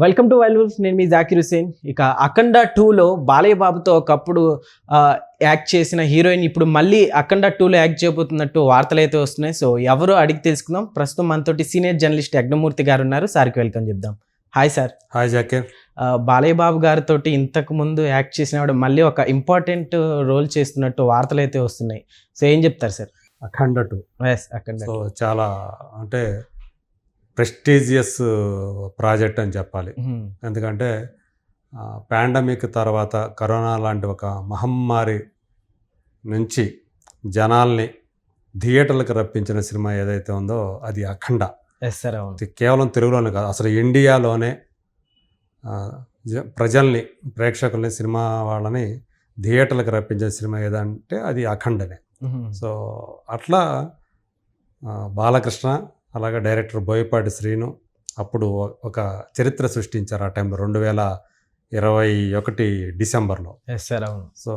Welcome to wolf నేను మీ జాకిర్ హుసేన్ ఇక అఖండ టూలో బాలయ్య బాబుతో ఒకప్పుడు యాక్ట్ చేసిన హీరోయిన్ ఇప్పుడు మళ్ళీ అఖండ టూలో యాక్ట్ చేయబోతున్నట్టు వార్తలు అయితే వస్తున్నాయి. సో ఎవరు అడిగి తెలుసుకుందాం. ప్రస్తుతం మనతోటి సీనియర్ జర్నలిస్ట్ యజ్ఞమూర్తి గారు ఉన్నారు. సార్కి వెల్కమ్ చెప్దాం. హాయ్ సార్ హాయ్ జాకీర్ బాలయ్య బాబు గారితో ఇంతకు ముందు యాక్ట్ చేసినప్పుడు మళ్ళీ ఒక ఇంపార్టెంట్ రోల్ చేస్తున్నట్టు వార్తలు అయితే వస్తున్నాయి. సో ఏం చెప్తారు sir Akhanda two. Yes Akhanda చాలా అంటే ప్రెస్టీజియస్ ప్రాజెక్ట్ అని చెప్పాలి. ఎందుకంటే పాండమిక్ తర్వాత కరోనా లాంటి ఒక మహమ్మారి నుంచి జనాల్ని థియేటర్లకు రప్పించిన సినిమా ఏదైతే ఉందో అది అఖండ కేవలం తెలుగులోనే కాదు అసలు ఇండియాలోనే ప్రజల్ని ప్రేక్షకుల్ని సినిమా వాళ్ళని థియేటర్లకు రప్పించిన సినిమా ఏదంటే అది అఖండనే. సో అట్లా బాలకృష్ణ అలాగే డైరెక్టర్ బోయపాటి శ్రీను అప్పుడు ఒక చరిత్ర సృష్టించారు ఆ టైంలో రెండు వేల ఇరవై ఒకటి డిసెంబర్లో. ఎస్ సార్ అవును. సో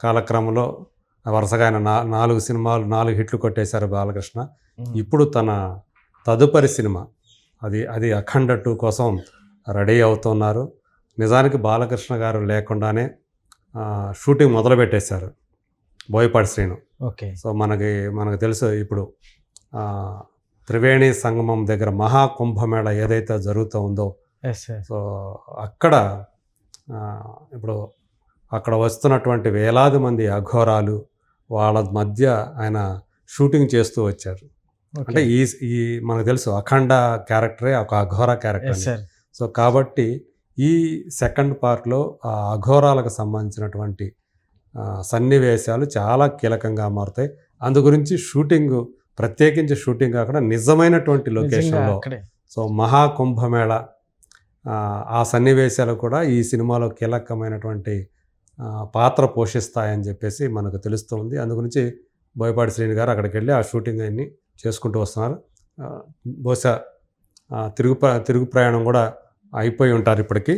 కాలక్రమంలో వరుసగా ఆయన నా నాలుగు సినిమాలు నాలుగు హిట్లు కొట్టేశారు బాలకృష్ణ. ఇప్పుడు తన తదుపరి సినిమా అది అది అఖండ టూ కోసం రెడీ అవుతున్నారు. నిజానికి బాలకృష్ణ గారు లేకుండానే షూటింగ్ మొదలుపెట్టేశారు బోయపాటి శ్రీను. ఓకే. సో మనకి మనకు తెలుసు ఇప్పుడు త్రివేణి సంగమం దగ్గర మహాకుంభమేళ ఏదైతే జరుగుతూ ఉందో సో అక్కడ ఇప్పుడు అక్కడ వస్తున్నటువంటి వేలాది మంది అఘోరాలు వాళ్ళ మధ్య ఆయన షూటింగ్ చేస్తూ వచ్చారు. అంటే ఈ ఈ మనకు తెలుసు అఖండ క్యారెక్టరే ఒక అఘోర క్యారెక్టర్ సో కాబట్టి ఈ సెకండ్ పార్ట్లో ఆ అఘోరాలకు సంబంధించినటువంటి సన్నివేశాలు చాలా కీలకంగా మారుతాయి. అందు గురించి షూటింగ్ ప్రత్యేకించి షూటింగ్ కాకుండా నిజమైనటువంటి లొకేషన్లో సో మహాకుంభమేళ ఆ, ఆ సన్నివేశాలు కూడా ఈ సినిమాలో కీలకమైనటువంటి పాత్ర పోషిస్తాయని చెప్పేసి మనకు తెలుస్తుంది. అందు గురించి బోయపాటి శ్రీని గారు అక్కడికి వెళ్ళి ఆ షూటింగ్ అన్ని చేసుకుంటూ వస్తున్నారు. బహుశా తిరుగు తిరుగు ప్రయాణం కూడా అయిపోయి ఉంటారు ఇప్పటికీ.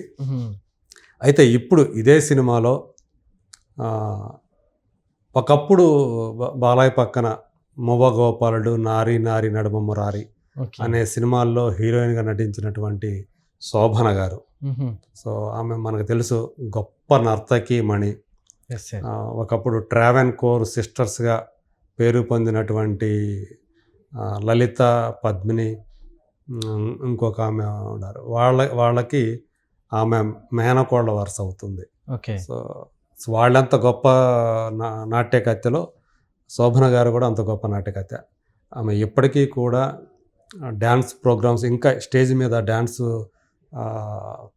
అయితే ఇప్పుడు ఇదే సినిమాలో ఒకప్పుడు బాలయ్య పక్కన గోపాలుడు నారి నారి నడుమ మురారి అనే సినిమాల్లో హీరోయిన్గా నటించినటువంటి శోభన గారు. సో ఆమె మనకు తెలుసు గొప్ప నర్తకి మణి. ఒకప్పుడు ట్రావెన్ కోర్ సిస్టర్స్గా పేరు పొందినటువంటి లలిత పద్మిని ఇంకొక ఆమె ఉన్నారు. వాళ్ళ వాళ్ళకి ఆమె మేనకోళ్ళ వరుస అవుతుంది ఓకే. సో వాళ్ళంత గొప్ప నా నాట్యకత్తెలో శోభన గారు కూడా అంత గొప్ప నాట్యకత్తె ఆమె ఇప్పటికీ కూడా డ్యాన్స్ ప్రోగ్రామ్స్ ఇంకా స్టేజ్ మీద డ్యాన్స్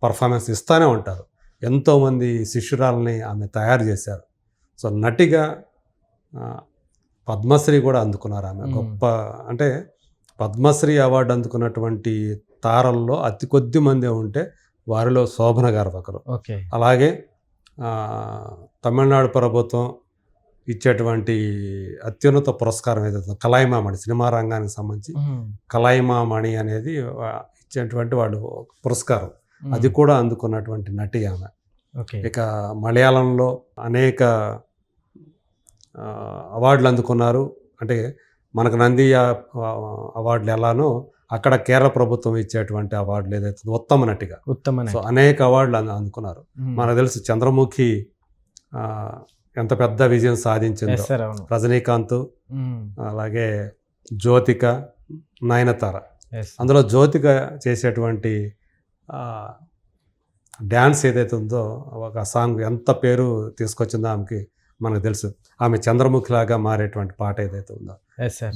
పర్ఫార్మెన్స్ ఇస్తూనే ఉంటారు. ఎంతోమంది శిష్యురాలని ఆమె తయారు చేశారు. సో నటిగా పద్మశ్రీ కూడా అందుకున్నారు ఆమె. గొప్ప అంటే పద్మశ్రీ అవార్డు అందుకున్నటువంటి తారల్లో అతి కొద్ది మందే ఉంటే వారిలో శోభన గారు ఒకరు. ఓకే. అలాగే తమిళనాడు ప్రభుత్వం ఇచ్చేటువంటి అత్యున్నత పురస్కారం ఏదైతే కలాయిమామణి సినిమా రంగానికి సంబంధించి మ్మ్. కలాయిమామణి అనేది ఇచ్చేటువంటి వాడు పురస్కారం. అది కూడా అందుకున్నటువంటి నటి ఆమె. ఇక మలయాళంలో అనేక అవార్డులు అందుకున్నారు. అంటే మనకు నంది అవార్డులు ఎలానో అక్కడ కేరళ ప్రభుత్వం ఇచ్చేటువంటి అవార్డులు ఏదైతే ఉత్తమ నటిగా. ఉత్తమ సో అనేక అవార్డులు అందు- అందుకున్నారు. మనకు తెలుసు చంద్రముఖి ఎంత పెద్ద విజయం సాధించిందో. రజనీకాంత్. అలాగే జ్యోతిక నయనతార. అందులో జ్యోతిక చేసేటువంటి డ్యాన్స్ ఏదైతే ఉందో ఒక సాంగ్ ఎంత పేరు తీసుకొచ్చిందో ఆమెకి మనకు తెలుసు. ఆమె చంద్రముఖిలాగా మారేటువంటి పాట ఏదైతే ఉందో.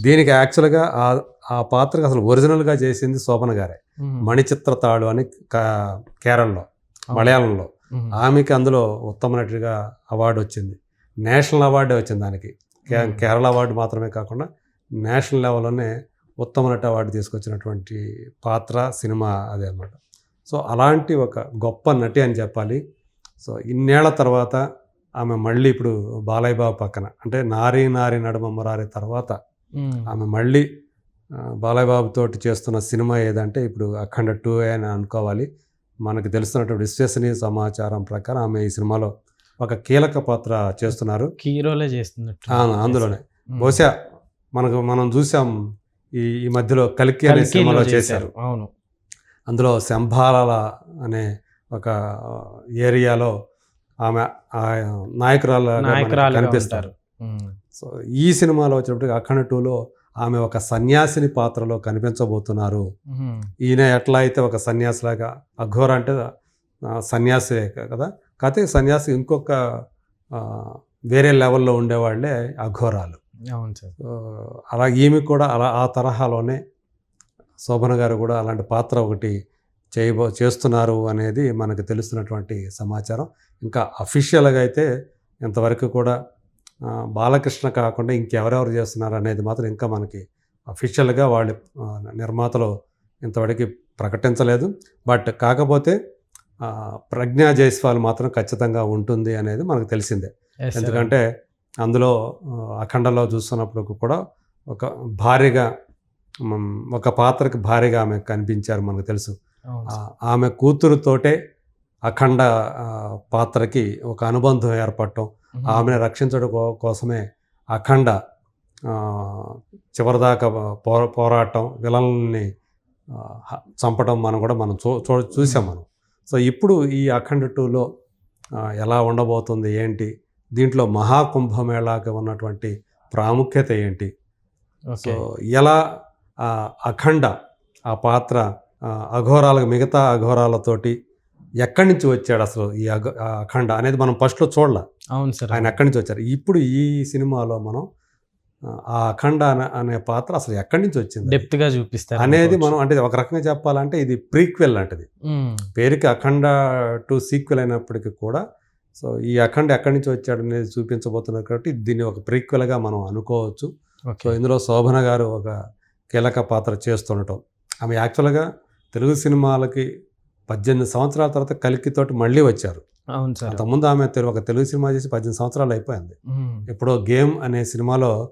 దీనికి యాక్చువల్గా ఆ ఆ పాత్రకు అసలు ఒరిజినల్గా చేసింది శోభన గారే. మణిచిత్ర తాడు అని కేరళలో మలయాళంలో. ఆమెకి అందులో ఉత్తమ నటిగా అవార్డు వచ్చింది. నేషనల్ అవార్డే వచ్చింది దానికి. కేరళ అవార్డు మాత్రమే కాకుండా నేషనల్ లెవెల్లోనే ఉత్తమ నటి అవార్డు తీసుకొచ్చినటువంటి పాత్ర సినిమా అదే అనమాట సో అలాంటి ఒక గొప్ప నటి అని చెప్పాలి సో ఇన్నేళ్ళ తర్వాత ఆమె మళ్ళీ ఇప్పుడు బాలయ్య బాబు పక్కన అంటే నారీ నారీ నడుమ మురారి తర్వాత. ఆమె మళ్ళీ బాలయ్య బాబు తోటి చేస్తున్న సినిమా ఏదంటే ఇప్పుడు అఖండ టూ అని అనుకోవాలి మనకు తెలుస్తున్నటువంటి విశ్వసనీయ సమాచారం ప్రకారం ఆమె ఈ సినిమాలో ఒక కీలక పాత్ర చేస్తున్నారు. హీరోలే చేస్తున్నట్టు అందులోనే. బహుశా మనకు మనం చూసాం ఈ ఈ మధ్యలో కలికి అనే సినిమాలో చేశారు. అవును. అందులో శంభాల అనే ఒక ఏరియాలో ఆమె ఆ నాయకురాలు నాయకురాలుగా కనిపిస్తారు. సో ఈ సినిమాలో వచ్చినప్పటికి అఖండ టూలో ఆమె ఒక సన్యాసిని పాత్రలో కనిపించబోతున్నారు. ఈయన ఎట్లా అయితే ఒక సన్యాసిలాగా అఘోర అంటే సన్యాసే కదా కాకపోతే సన్యాసి ఇంకొక వేరే లెవెల్లో ఉండేవాళ్ళే అఘోరాలు. అవును సార్. అలా ఈమె కూడా అలా ఆ తరహాలోనే శోభన గారు కూడా అలాంటి పాత్ర ఒకటి చేయబో చేస్తున్నారు అనేది మనకు తెలుస్తున్నటువంటి సమాచారం. ఇంకా అఫీషియల్గా అయితే ఇంతవరకు కూడా బాలకృష్ణ కాకుండా ఇంకెవరెవరు చేస్తున్నారు అనేది మాత్రం ఇంకా మనకి అఫీషియల్గా వాళ్ళు నిర్మాతలు ఇంతవరకు ప్రకటించలేదు. బట్ కాకపోతే ప్రజ్ఞా జైస్వాల్ మాత్రం ఖచ్చితంగా ఉంటుంది అనేది మనకు తెలిసిందే. ఎందుకంటే అందులో అఖండలో చూస్తున్నప్పుడు కూడా ఒక భారీగా ఒక పాత్రకి భారీగా ఆమె కనిపించారు మనకు తెలుసు. ఆమె కూతురుతోటే అఖండ పాత్రకి ఒక అనుబంధం ఏర్పడటం. ఆమెను రక్షించడం కోసమే అఖండ చివరిదాకా పో పోరాటం విలన్ని చంపడం మనం కూడా మనం చూ చూ చూసాం మనం సో ఇప్పుడు ఈ అఖండ టూలో ఎలా ఉండబోతుంది ఏంటి? దీంట్లో మహాకుంభమేళాకి ఉన్నటువంటి ప్రాముఖ్యత ఏంటి? సో ఎలా అఖండ ఆ పాత్ర అఘోరాలకు మిగతా అఘోరాలతోటి ఎక్కడి నుంచి వచ్చాడు అసలు ఈ అఖండ అనేది మనం ఫస్ట్లో చూడాల. అవును సార్ ఆయన ఎక్కడి నుంచి వచ్చారు? ఇప్పుడు ఈ సినిమాలో మనం ఆ, అఖండ అనే- అనే పాత్ర అసలు ఎక్కడి నుంచి వచ్చింది డెప్త్గా చూపిస్తారు అనేది. మనం అంటే ఒక రకంగా చెప్పాలంటే ఇది ప్రీక్వెల్ లాంటిది. పేరుకి అఖండ టు సీక్వెల్ అయినప్పటికీ కూడా సో ఈ అఖండ ఎక్కడి నుంచి వచ్చాడు అనేది చూపించబోతున్నారు కాబట్టి దీన్ని ఒక ప్రీక్వెల్గా మనం అనుకోవచ్చు. సో ఇందులో శోభన గారు ఒక కీలక పాత్ర చేస్తుండటం. ఆమె యాక్చువల్గా తెలుగు సినిమాలకి పద్దెనిమిది సంవత్సరాల తర్వాత కలికితోటి మళ్ళీ వచ్చారు. అవును సార్. అంతకుముందు ఆమె ఒక తెలుగు సినిమా చేసి పద్దెనిమిది సంవత్సరాలు అయిపోయింది. ఎప్పుడో గేమ్ అనే సినిమాలో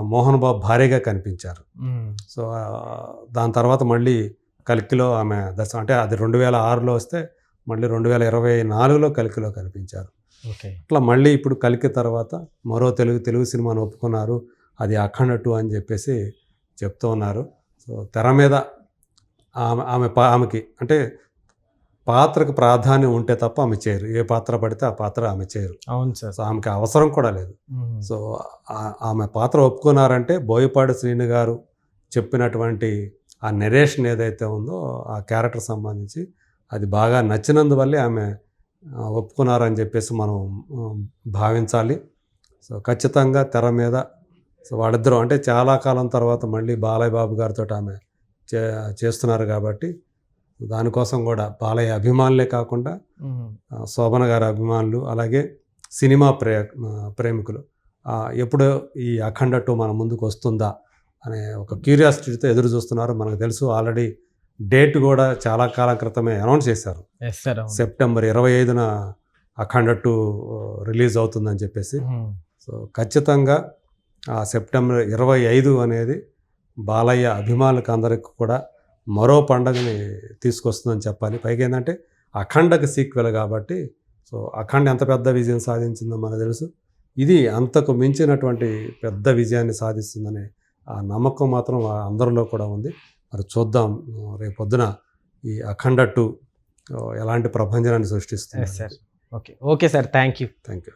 మోహన్ బాబు భారీగా కనిపించారు. సో దాని తర్వాత మళ్ళీ కలికిలో ఆమె దశ అంటే అది రెండు వేల ఆరులో వస్తే మళ్ళీ రెండు వేల ఇరవై నాలుగులో కలికిలో కనిపించారు. అట్లా మళ్ళీ ఇప్పుడు కలికి తర్వాత మరో తెలుగు తెలుగు సినిమాను ఒప్పుకున్నారు. అది అఖండ టూ అని చెప్పేసి చెప్తూ ఉన్నారు. సో తెర మీద ఆమె ఆమె పా ఆమెకి అంటే పాత్రకు ప్రాధాన్యం ఉంటే తప్ప ఆమె చేయరు. ఏ పాత్ర పడితే ఆ పాత్ర ఆమె చేయరు. అవును సార్. సో ఆమెకి అవసరం కూడా లేదు. సో ఆమె పాత్ర ఒప్పుకున్నారంటే బోయపాటి శ్రీను గారు చెప్పినటువంటి ఆ నెరేషన్ ఏదైతే ఉందో ఆ క్యారెక్టర్ సంబంధించి అది బాగా నచ్చినందువల్లే ఆమె ఒప్పుకున్నారని చెప్పేసి మనం భావించాలి. సో ఖచ్చితంగా తెర మీద సో వాళ్ళిద్దరూ అంటే చాలా కాలం తర్వాత మళ్ళీ బాలయ్య బాబు గారితో ఆమె చే చేస్తున్నారు కాబట్టి దానికోసం కూడా బాలయ్య అభిమానులే కాకుండా శోభన గారి అభిమానులు అలాగే సినిమా ప్రే ప్రేమికులు. ఎప్పుడు ఈ అఖండ టూ మన ముందుకు వస్తుందా అనే ఒక క్యూరియాసిటీతో ఎదురు చూస్తున్నారు. మనకు తెలుసు ఆల్రెడీ డేట్ కూడా చాలా కాలం క్రితమే అనౌన్స్ చేశారు. సెప్టెంబర్ ఇరవై ఐదున అఖండ టూ రిలీజ్ అవుతుందని చెప్పేసి. సో ఖచ్చితంగా ఆ సెప్టెంబర్ ఇరవై ఐదు అనేది బాలయ్య అభిమానులకు అందరికి కూడా మరో పండగని తీసుకొస్తుందని చెప్పాలి. పైగా ఏంటంటే అఖండకి సీక్వెల్ కాబట్టి సో అఖండ ఎంత పెద్ద విజయం సాధించిందో మనకు తెలుసు. ఇది అంతకు మించినటువంటి పెద్ద విజయాన్ని సాధిస్తుందనే ఆ నమ్మకం మాత్రం అందరిలో కూడా ఉంది. మరి చూద్దాం రేపు పొద్దున ఈ అఖండ టూ ఎలాంటి ప్రభంజనాన్ని సృష్టిస్తుంది sir okay okay sir thank you thank you